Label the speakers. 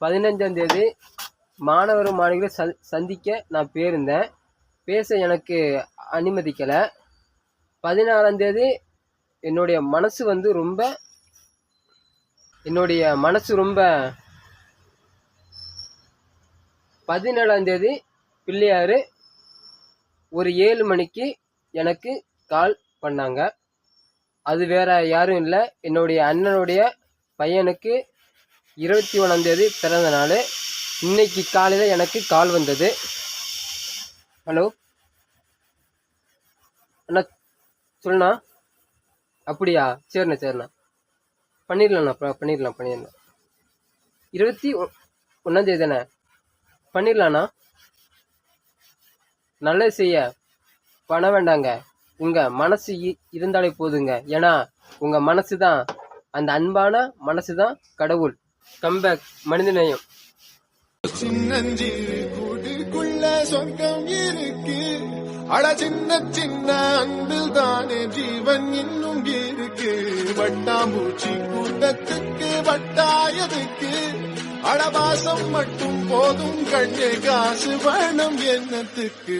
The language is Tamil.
Speaker 1: பதினஞ்சாம் தேதி மாணவர் மாணவிகளை ச சந்திக்க நான் போயிருந்தேன். பேச எனக்கு அனுமதிக்கலை. பதினாறாம் தேதி என்னுடைய மனசு வந்து ரொம்ப என்னுடைய மனசு ரொம்ப பதினேழாம் தேதி பிள்ளையார் ஒரு ஏழு மணிக்கு எனக்கு கால் பண்ணாங்க. அது வேற யாரும் இல்லை. என்னுடைய அண்ணனுடைய பையனுக்கு இருபத்தி ஒன்றாம் தேதி பிறந்த நாள். இன்னைக்கு காலையில் எனக்கு கால் வந்தது. ஹலோ? அண்ணா சொல்லுண்ணா. அப்படியா? சரிண்ணா சரிண்ணா. பண்ணிடலாண்ணா ப- பண்ணிடலாம் பண்ணிடலாம். இருபத்தி ஒ- ஒன்றாந்தேதி தானே பண்ணிடலாண்ணா. நல்லது செய்ய. பணம் வேண்டாங்க. உங்கள் மனசு இ- இருந்தாலே போதுங்க. ஏன்னா உங்கள் மனசு தான் அந்த அன்பான மனசு தான் கடவுள். கம்பேக் மனிதநேயம்.
Speaker 2: சின்னஞ்சிறு கூட்டுக்குள்ள சொர்க்கம் இருக்கு. அட சின்ன சின்ன அன்பில் தானே ஜீவன் இன்னும் இருக்கு. வட்டாம்பூச்சி கூட்டத்துக்கு வட்டாயதுக்கு. அடவாசம் மட்டும் போதும் கண்ணே காசு வேணும் என்னத்துக்கு